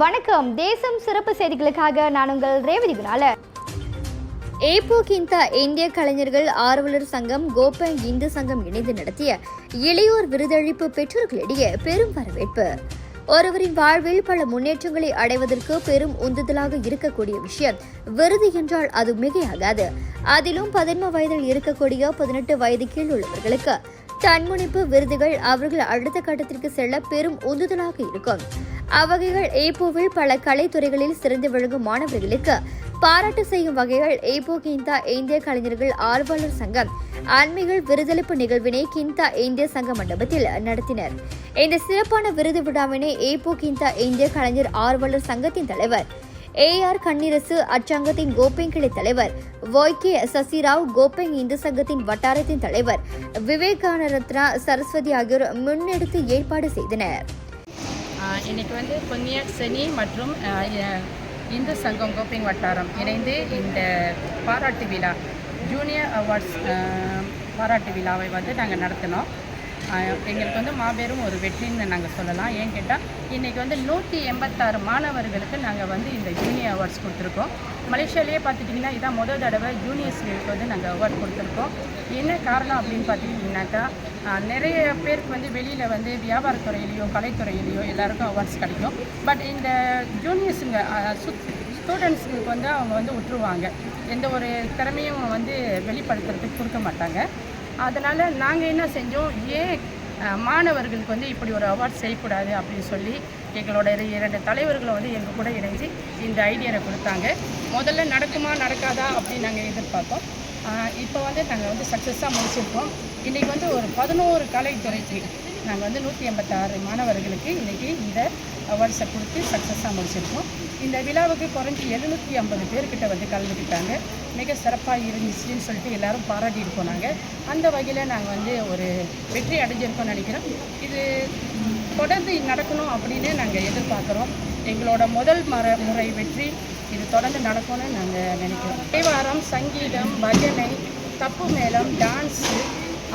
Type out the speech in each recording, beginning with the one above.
வணக்கம். தேசம் சிறப்பு செய்திகளுக்காக நான் உங்கள் ரேவதி குணால. ஏப்போ கிந்தா இந்திய கலைஞர்கள் ஆர்வலர் சங்கம் கோப்பங் இந்து சங்கம் இணைந்து நடத்திய இளையோர் விருதளிப்பு பெற்றோர்களிடையே பெரும் வரவேற்பு. ஒருவரின் வாழ்வில் பல முன்னேற்றங்களை அடைவதற்கு பெரும் உந்துதலாக இருக்கக்கூடிய விஷயம் விருது என்றால் அது மிகையாகாது. அதிலும் பதின்ம வயதில் இருக்கக்கூடிய பதினெட்டு வயது கீழ் உள்ளவர்களுக்கு தன்முனைப்பு விருதுகள் அவர்கள் அடுத்த கட்டத்திற்கு செல்ல பெரும் உந்துதலாக இருக்கும். அவ்வகைகள் ஏப்போவில் பல கலைத்துறைகளில் சிறந்து விளங்கும் மாணவர்களுக்கு பாராட்டு செய்யும் வகைகள் ஏப்போ கிந்தா இந்திய கலைஞர்கள் ஆர்வலர் சங்கம் ஆன்மீகள் விருதளிப்பு நிகழ்வினை கிந்தா இந்திய சங்க மண்டபத்தில் நடத்தினர். இந்த சிறப்பான விருது விழாவினை ஏப்போ கிந்தா இந்திய கலைஞர் ஆர்வலர் சங்கத்தின் தலைவர் ஏ ஆர் கண்ணீரசு அச்சங்கத்தின் கோப்பெங் கிளை தலைவர் ஒய் சசிராவ் கோபெங் இந்து சங்கத்தின் வட்டாரத்தின் தலைவர் விவேகானரத்னா சரஸ்வதி ஆகியோர் முன்னெடுத்து ஏற்பாடு செய்தனர். இன்றைக்கி வந்து பொன்னியர் சனி மற்றும் இந்து சங்கம் கோப்பிங் வட்டாரம் இணைந்து இந்த பாராட்டு விழா ஜூனியர் அவார்ட்ஸ் பாராட்டு விழாவை வந்து நாங்கள் நடத்தினோம். எங்களுக்கு வந்து மாபெரும் ஒரு வெற்றின்னு நாங்கள் சொல்லலாம். ஏன் கேட்டால் இன்றைக்கி வந்து நூற்றி எண்பத்தாறு மாணவர்களுக்கு நாங்கள் வந்து இந்த ஜூனியர் அவார்ட்ஸ் கொடுத்துருக்கோம். மலேசியாலேயே பார்த்துட்டிங்கன்னா இதான் முதல் தடவை ஜூனியர்ஸ்களுக்கு வந்து நாங்கள் அவார்ட் கொடுத்துருக்கோம். என்ன காரணம் அப்படின்னு பார்த்துக்கிட்டிங்கனாக்கா நிறைய பேருக்கு வந்து வெளியில் வந்து வியாபாரத்துறையிலையோ கலைத்துறையிலையோ எல்லாருக்கும் அவார்ட்ஸ் கிடைக்கும். பட் இந்த ஜூனியர்ஸுங்க ஸ்டூடெண்ட்ஸுங்களுக்கு வந்து அவங்க வந்து விட்டுருவாங்க. எந்த ஒரு திறமையும் வந்து வெளிப்படுத்துறதுக்கு கொடுக்க மாட்டாங்க. அதனால் நாங்கள் என்ன செஞ்சோம் ஏன் மாணவர்களுக்கு வந்து இப்படி ஒரு அவார்ட் செய்யக்கூடாது அப்படின்னு சொல்லி எங்களோட இரண்டு தலைவர்களை வந்து எங்கள் கூட இணைஞ்சு இந்த ஐடியாவை கொடுத்தாங்க. முதல்ல நடக்குமா நடக்காதா அப்படின்னு நாங்கள் எதிர்பார்த்தோம். இப்போ வந்து நாங்கள் வந்து சக்ஸஸாக முடிச்சிருக்கோம். இன்றைக்கி வந்து ஒரு பதினோரு கலைத்துறைக்கு நாங்கள் வந்து நூற்றி எண்பத்தாறு மாணவர்களுக்கு இன்றைக்கி இந்த அவார்ட்ஸை கொடுத்து சக்ஸஸாக முடிச்சிருக்கோம். இந்த விழாவுக்கு குறைஞ்சி எழுநூற்றி ஐம்பது பேர்கிட்ட வந்து கலந்துக்கிட்டாங்க. மிக சிறப்பாக இருந்துச்சுன்னு சொல்லிட்டு எல்லாரும் பாராட்டிட்டு போனாங்க அந்த வகையில் நாங்கள் வந்து ஒரு வெற்றி அடைஞ்சிருக்கோம்னு நினைக்கிறோம். இது தொடர்ந்து நடக்கணும் அப்படின்னு நாங்கள் எதிர்பார்க்குறோம். எங்களோட முதல் மர முறை வெற்றி இது தொடர்ந்து நடக்கும்னு நாங்கள் நினைக்கிறோம். தேவாரம் சங்கீதம் பஜனை தப்பு மேளம் டான்ஸு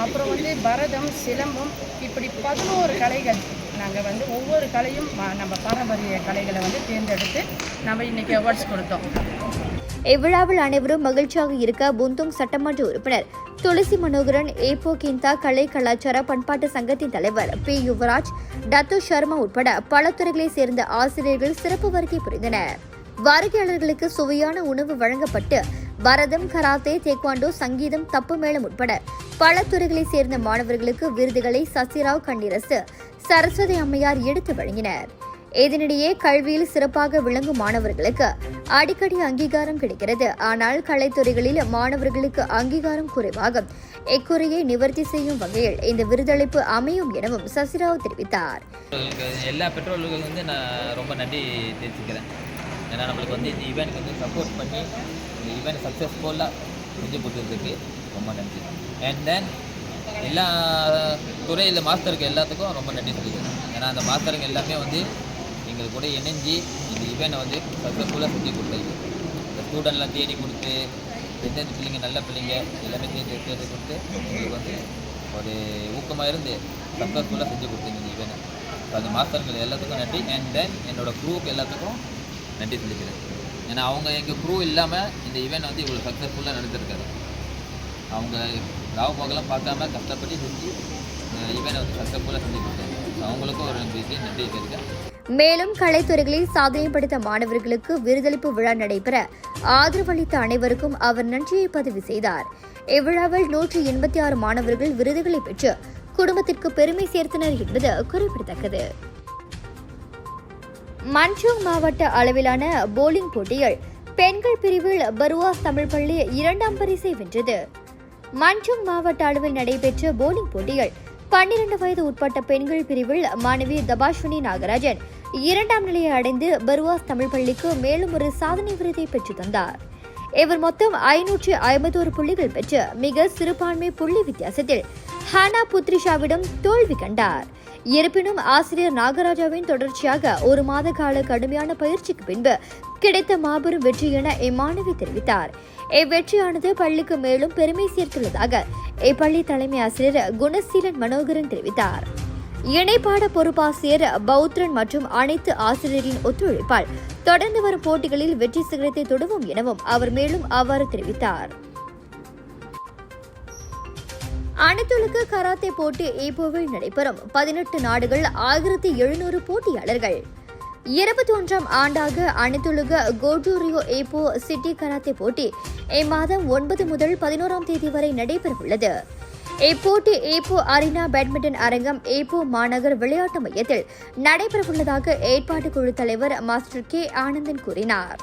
அப்புறம் வந்து பரதம் சிலம்பம் இப்படி பதினோரு கலைகள் நாங்கள் வந்து ஒவ்வொரு கலையும் நம்ம பாரம்பரிய கலைகளை வந்து தேர்ந்தெடுத்து நம்ம இன்றைக்கி அவார்ட்ஸ் கொடுத்தோம். இவ்விழாவில் அனைவரும் மகிழ்ச்சியாக இருக்க புந்துங் சட்டமன்ற உறுப்பினர் துளசி மனோகரன் ஏபோ கிந்தா கலை கலாச்சார பண்பாட்டு சங்கத்தின் தலைவர் பி யுவராஜ் டத்து சர்மா உட்பட பல துறைகளைச் சேர்ந்த ஆசிரியர்கள் சிறப்பு வருகை புரிந்தனர். வருகையாளர்களுக்கு சுவையான உணவு வழங்கப்பட்டு பரதம் கராத்தே தேக்வாண்டோ சங்கீதம் தப்பு மேளம் உட்பட பல துறைகளைச் சேர்ந்த மாணவர்களுக்கு விருதுகளை சசிராவ் கண்ணிரசு சரஸ்வதி அம்மையார் எடுத்து வழங்கினர். இதனிடையே கல்வியில் சிறப்பாக விளங்கும் மாணவர்களுக்கு அடிக்கடி அங்கீகாரம் கிடைக்கிறது. ஆனால் கலைத்துறைகளில் மாணவர்களுக்கு அங்கீகாரம் குறைவாகும் இக்குறையை நிவர்த்தி செய்யும் வகையில் இந்த விருதளிப்பு அமையும் எனவும் சசிராவ் தெரிவித்தார். எல்லா பெற்றோர்களுக்கும் வந்து நான் ரொம்ப நன்றி தெரிவிச்சுக்கிறேன். ஏன்னா நம்மளுக்கு வந்து இந்த ஈவெண்ட் வந்து சப்போர்ட் பண்ணி இந்த ஈவெண்ட் சக்ஸஸ்ஃபுல்லாக செஞ்சு கொடுத்ததுக்கு ரொம்ப நன்றி. அண்ட் தென் எல்லா துறையில் மாஸ்டருக்கு எல்லாத்துக்கும் ரொம்ப நன்றி சொல்லிக்கிறேன். ஏன்னா அந்த மாஸ்டருங்க எல்லாமே வந்து எங்களுக்கு கூட இணைஞ்சு இந்த ஈவெண்ட்டை வந்து சக்ஸஸ்ஃபுல்லாக செஞ்சு கொடுத்தாங்க இந்த ஸ்டூடெண்ட்லாம் தேடி கொடுத்து எந்தெந்த பிள்ளைங்க நல்ல பிள்ளைங்க எல்லாமே தேடி தேடி கொடுத்து எங்களுக்கு வந்து ஒரு ஊக்கமாக இருந்து சக்ஸஸ்ஃபுல்லாக செஞ்சு கொடுத்தீங்க இந்த ஈவெண்ட் ஸோ அந்த மாஸ்டர்கள் எல்லாத்துக்கும் நன்றி. அண்ட் தென் என்னோட குரூப் எல்லாத்துக்கும் நன்றி தெரிவிக்கிறேன் ஏன்னா அவங்க எங்கள் குரூ இல்லாமல் இந்த ஈவெண்ட் வந்து இவ்வளோ சக்ஸஸ்ஃபுல்லாக நடந்திருக்காரு அவங்க ராவ போகலாம் பார்க்காம கஷ்டப்பட்டு செஞ்சு ஈவெண்ட் வந்து சக்ஸஸ்ஃபுல்லாக செஞ்சு கொடுத்தாங்க. அவங்களுக்கும் ஒரு நன்றி நன்றி தெரிவிக்கிறேன். மேலும் கலைத்துறைகளில் சாதனை படைத்த மாணவர்களுக்கு விருதளிப்பு விழா நடைபெற ஆதரவளித்த அனைவருக்கும் அவர் நன்றியை பதிவு செய்தார். இவ்விழாவில் நூற்றி எண்பத்தி ஆறு மாணவர்கள் விருதுகளை பெற்று குடும்பத்திற்கு பெருமை சேர்த்தனர் என்பது குறிப்பிடத்தக்கது. மன்சூங் மாவட்ட அளவிலான போலிங் போட்டியில் பெண்கள் பிரிவில் பருவாஸ் தமிழ் பள்ளி இரண்டாம் பரிசை வென்றது. மன்சூங் மாவட்ட அளவில் நடைபெற்ற போலிங் போட்டியில் பன்னிரண்டு வயது உட்பட்ட பெண்கள் பிரிவில் மாணவி தபாஸ்வினி நாகராஜன் இரண்டாம் நிலையை அடைந்து பருவாஸ் தமிழ் பள்ளிக்கு மேலும் ஒரு சாதனை விருதை பெற்று தந்தார். இவர் மொத்தம் ஐநூற்றி ஐம்பத்தோரு புள்ளிகள் பெற்று மிக சிறுபான்மை புள்ளி வித்தியாசத்தில் ஹானா புத்ரிஷாவிடம் தோல்வி கண்டார். இருப்பினும் ஆசிரியர் நாகராஜாவின் தொடர்ச்சியாக ஒரு மாத கால கடுமையான பயிற்சிக்கு பின்பு கிடைத்த மாபெரும் வெற்றி என இம்மாணவி தெரிவித்தார். இவ்வெற்றியானது பள்ளிக்கு மேலும் பெருமை சேர்த்துள்ளதாக இப்பள்ளி தலைமை ஆசிரியர் குணசீலன் மனோகரன் தெரிவித்தார். இணைப்பாட பொறுப்பாசிரியர் பௌத்ரன் மற்றும் அனைத்து ஆசிரியரின் ஒத்துழைப்பால் தொடர்ந்து வரும் போட்டிகளில் வெற்றி சிகரத்தை தொடுவோம் எனவும் அவர் மேலும் அவ்வாறு தெரிவித்தார். அனைத்துலக கராத்தே போட்டி ஏப்போவில் நடைபெறும். பதினெட்டு நாடுகள் ஆயிரத்தி எழுநூறு போட்டியாளர்கள். இருபத்தி ஒன்றாம் ஆண்டாக அனைத்துலக கோஜூரியோ ஏப்போ சிட்டி கராத்தே போட்டி இம்மாதம் ஒன்பது முதல் பதினோராம் தேதி வரை நடைபெறவுள்ளது. இப்போட்டி ஏப்போ அரினா பேட்மிண்டன் அரங்கம் ஏப்போ மாநகர் விளையாட்டு மையத்தில் நடைபெறவுள்ளதாக ஏற்பாட்டு குழு தலைவர் மாஸ்டர் கே ஆனந்தன் கூறினார்.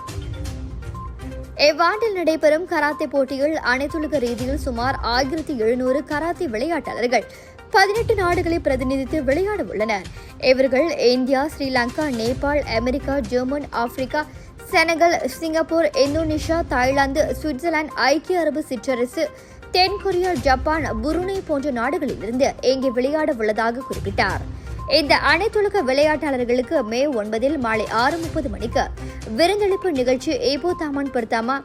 இவ்வாண்டில் நடைபெறும் கராத்தே போட்டியில் அனைத்துலக ரீதியில் சுமார் ஆயிரத்தி எழுநூறு கராத்தே விளையாட்டாளர்கள் பதினெட்டு நாடுகளை பிரதிநிதித்து விளையாட உள்ளனர். இவர்கள் India Sri Lanka Nepal America German Africa Senegal Singapore Indonesia Thailand Switzerland ஐக்கிய அரபு சிற்றரசு தென்கொரியா ஜப்பான் புருனே போன்ற நாடுகளிலிருந்து இங்கே விளையாட உள்ளதாக குறிப்பிட்டார். இந்த அனைத்துலக விளையாட்டாளர்களுக்கு மே ஒன்பதில் மாலை ஆறு முப்பது மணிக்கு விருந்தளிப்பு நிகழ்ச்சி ஏபோ தாமான் பர்தாமா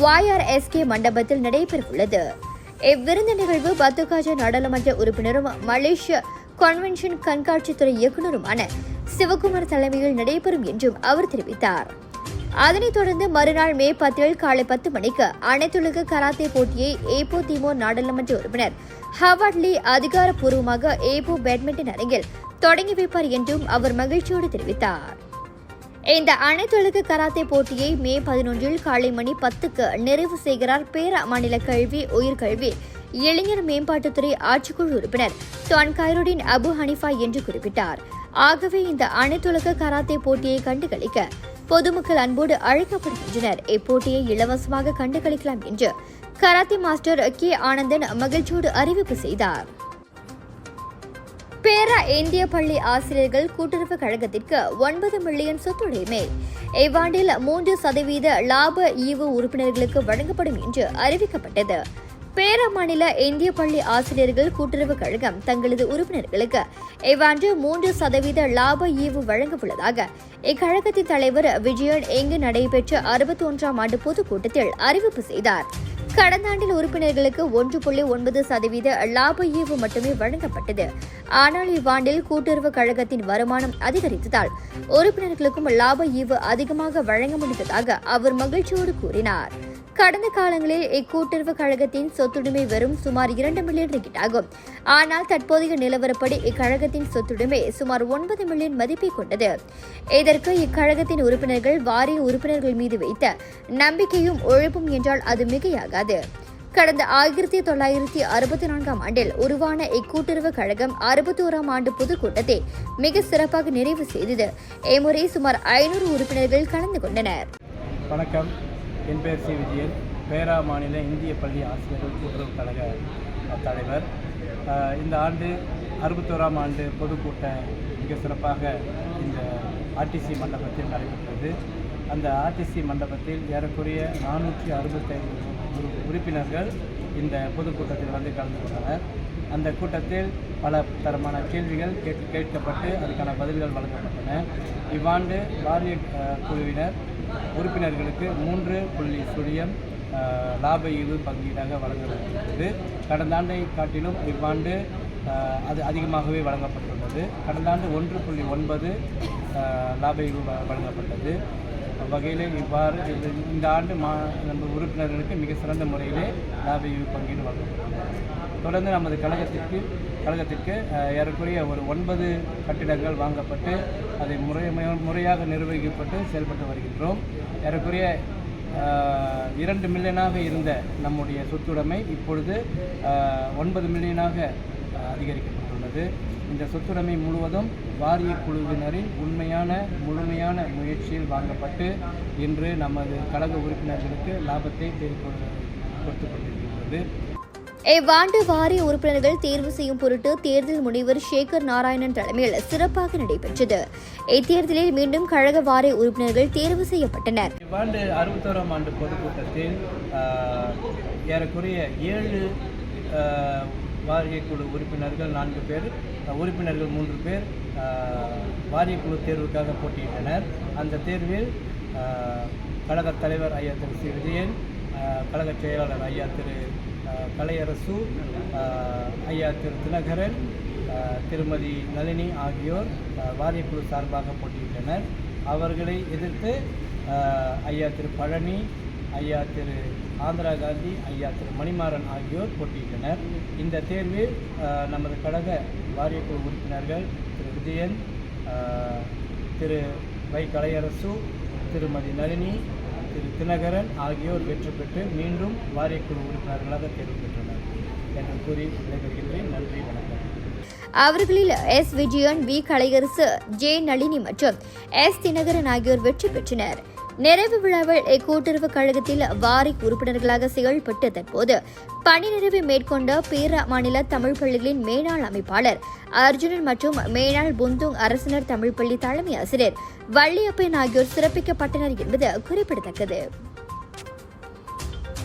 YRSK மண்டபத்தில் நடைபெறவுள்ளது. இவ்விருந்து நிகழ்வு பத்துகாஜ நாடாளுமன்ற உறுப்பினரும் மலேசிய கன்வென்ஷன் கண்காட்சித்துறை இயக்குநருமான சிவகுமார் தலைமையில் நடைபெறும் என்றும் அவர் தெரிவித்தார். அதனைத் தொடர்ந்து மறுநாள் மே பத்தில் காலை பத்து மணிக்கு அனைத்துலக கராத்தே போட்டியை ஏப்போ திமோர் நாடாளுமன்ற உறுப்பினர் ஹவார்ட் லீ அதிகாரப்பூர்வமாக ஏப்போ பேட்மிண்டன் அரங்கில் தொடங்கி வைப்பார் என்றும் அவர் மகிழ்ச்சியோடு தெரிவித்தார். இந்த அனைத்துலக கராத்தே போட்டியை மே பதினொன்றில் காலை மணி பத்துக்கு நிறைவு செய்கிறார் பேரா மாநில கல்வி உயர்கல்வி இளைஞர் மேம்பாட்டுத்துறை ஆட்சிக்குழு உறுப்பினர் டான் கைருடின் அபு ஹனிஃபா என்று குறிப்பிட்டார். ஆகவே இந்த அனைத்துலக கராத்தே போட்டியை கண்டுகளிக்க பொதுமக்கள் அன்போடு அழைக்கப்படுகின்றனர். இப்போட்டியை இலவசமாக கண்டுகளிக்கலாம் என்று கராத்தே மாஸ்டர் கே ஆனந்தன் மகிழ்ச்சியோடு அறிவிப்பு செய்தார். பேரா இந்திய பள்ளி ஆசிரியர்கள் கூட்டுறவு கழகத்திற்கு ஒன்பது மில்லியன் சொத்துடைமை இவ்வாண்டில் மூன்று சதவீத லாப ஈவு உறுப்பினர்களுக்கு வழங்கப்படும் என்று அறிவிக்கப்பட்டது. பேரா மாநில இந்திய பள்ளி ஆசிரியர்கள் கூட்டுறவு கழகம் தங்களது உறுப்பினர்களுக்கு இவ்வாண்டு மூன்று சதவீத லாப ஈவு வழங்க உள்ளதாக இக்கழகத்தின் தலைவர் விஜயன் இங்கு நடைபெற்ற அறுபத்தி ஒன்றாம் ஆண்டு பொதுக்கூட்டத்தில் அறிவிப்பு செய்தார். கடந்த ஆண்டில் உறுப்பினர்களுக்கு ஒன்று புள்ளி ஒன்பது சதவீத லாப ஈவு மட்டுமே வழங்கப்பட்டது. ஆனால் இவ்வாண்டில் கூட்டுறவு கழகத்தின் வருமானம் அதிகரித்ததால் உறுப்பினர்களுக்கும் லாப ஈவு அதிகமாக வழங்க முடிந்ததாக அவர் மகிழ்ச்சியோடு கூறினார். கடந்த காலங்களில் இக்கூட்டுறவு கழகத்தின் சொத்துடைமை வெறும் சுமார் இரண்டு மில்லியன் ரிங்கிட் ஆகும். ஆனால் தற்போதைய நிலவரப்படி இக்கழகத்தின் சொத்துடைமை சுமார் ஒன்பது மில்லியன் மதிப்பை கொண்டது. இதற்கு இக்கழகத்தின் உறுப்பினர்கள் வாரிய உறுப்பினர்கள் மீது வைத்த நம்பிக்கையும் உழைப்பும் என்றால் அது மிகையாகாது. கடந்த ஆயிரத்தி தொள்ளாயிரத்தி அறுபத்தி நான்காம் ஆண்டில் உருவான இக்கூட்டுறவு கழகம் அறுபத்தோராம் ஆண்டு பொதுக்கூட்டத்தை மிக சிறப்பாக நிறைவு செய்தது. இம்முறை சுமார் ஐநூறு உறுப்பினர்கள் கலந்து கொண்டனர். வணக்கம். என் பெயர் சி. விஜயன். பேரா மாநில இந்திய பள்ளி ஆசிரியர்கள் கூட்டுறவு கழக தலைவர். இந்த ஆண்டு அறுபத்தோராம் ஆண்டு பொதுக்கூட்டம் மிக சிறப்பாக இந்த ஆர்டிசி மண்டபத்தில் நடைபெற்றது. அந்த ஆர்டிசி மண்டபத்தில் ஏறக்குறைய நானூற்றி அறுபத்தைந்து உறு- உறுப்பினர்கள் இந்த பொதுக்கூட்டத்தில் வந்து கலந்து கொண்டனர். அந்த கூட்டத்தில் பல தரமான கேள்விகள் கேட் கேட்கப்பட்டு அதுக்கான பதில்கள் வழங்கப்பட்டன. இவ்வாண்டு பாரிய குழுவினர் உறுப்பினர்களுக்கு மூன்று புள்ளி சுழியம் லாப ஈவு பங்கீடாக வழங்கப்பட்டுள்ளது கடந்த ஆண்டை காட்டிலும் இவ்வாண்டு அது அதிகமாகவே வழங்கப்பட்டுள்ளது. கடந்த ஆண்டு ஒன்று புள்ளி ஒன்பது லாப ஈவு வழங்கப்பட்டது. வகையில் இவ்வாறு இந்த ஆண்டு மா நம்ம உறுப்பினர்களுக்கு மிக சிறந்த முறையிலே லாப ஈவு பங்கீடு வழங்கப்பட்டுள்ளது. தொடர்ந்து நமது கழகத்திற்கு கழகத்திற்கு ஏறக்குறைய ஒரு ஒன்பது கட்டிடங்கள் வாங்கப்பட்டு அதை முறை முறையாக நிர்வகிக்கப்பட்டு செயல்பட்டு வருகின்றோம். ஏறக்குறைய இரண்டு மில்லியனாக இருந்த நம்முடைய சொத்துடைமை இப்பொழுது ஒன்பது மில்லியனாக அதிகரிக்கப்பட்டுள்ளது. இந்த சொத்துடைமை முழுவதும் வாரிய குழுவினரின் உண்மையான முழுமையான முயற்சியில் வாங்கப்பட்டு இன்று நமது கழக உறுப்பினர்களுக்கு லாபத்தை தேடி கொடுத்து கொண்டிருக்கின்றது. இவ்வாண்டு வாரிய உறுப்பினர்கள் தேர்வு செய்யும் பொருட்டு தேர்தல் முனைவர் சேகர் நாராயணன் தலைமையில் சிறப்பாக நடைபெற்றது. இத்தேர்தலில் மீண்டும் கழக வாரிய உறுப்பினர்கள் தேர்வு செய்யப்பட்டனர். இவ்வாண்டு அறுபத்தோராம் ஆண்டு பொதுக்கூட்டத்தில் ஏறக்குறைய ஏழு வாரிய வாரியக்குழு உறுப்பினர்கள் நான்கு பேர் உறுப்பினர்கள் மூன்று பேர் வாரிய வாரியக்குழு தேர்வுக்காக போட்டியிட்டனர். அந்த தேர்வில் கழகத் தலைவர் ஐயா திரு சி. விஜயன் கழக கழகச் செயலாளர் ஐயா திரு கலையரசு ஐயா திரு தினகரன் திருமதி நளினி ஆகியோர் வாரியக்குழு சார்பாக போட்டியிட்டனர். அவர்களை எதிர்த்து ஐயா திரு பழனி ஐயா திரு ஆந்திரா காந்தி ஐயா திரு மணிமாறன் ஆகியோர் போட்டியிட்டனர். இந்த தேர்வில் நமது கழக வாரியக்குழு உறுப்பினர்கள் திரு விஜயன் திரு வை கலையரசு திருமதி நளினி திரு தினகரன் ஆகியோர் வெற்றி பெற்று மீண்டும் வாரியக்குழு உறுப்பினர்களாக தேர்வு பெற்றனர் என்று கூறி விடைபெறுகின்றேன். நன்றி வணக்கம். அவர்களில் S. Vijayan V. Kalaiyarasu J. Nalini மற்றும் எஸ். தினகரன் ஆகியோர் வெற்றி பெற்றனர். நிறைவு விழாவில் இக்கூட்டுறவு கழகத்தில் வாரி உறுப்பினர்களாக செயல்பட்டு தற்போது. பணி நிறைவை மேற்கொண்ட பேர மாநில தமிழ் பள்ளிகளின் மேனாள் அமைப்பாளர் அர்ஜுனன் மற்றும் மேனாள் புந்துங் அரசினர் தமிழ் பள்ளி தலைமை ஆசிரியர் வள்ளியப்பன் ஆகியோர் சிறப்பிக்கப்பட்டனர் என்பது குறிப்பிடத்தக்கது.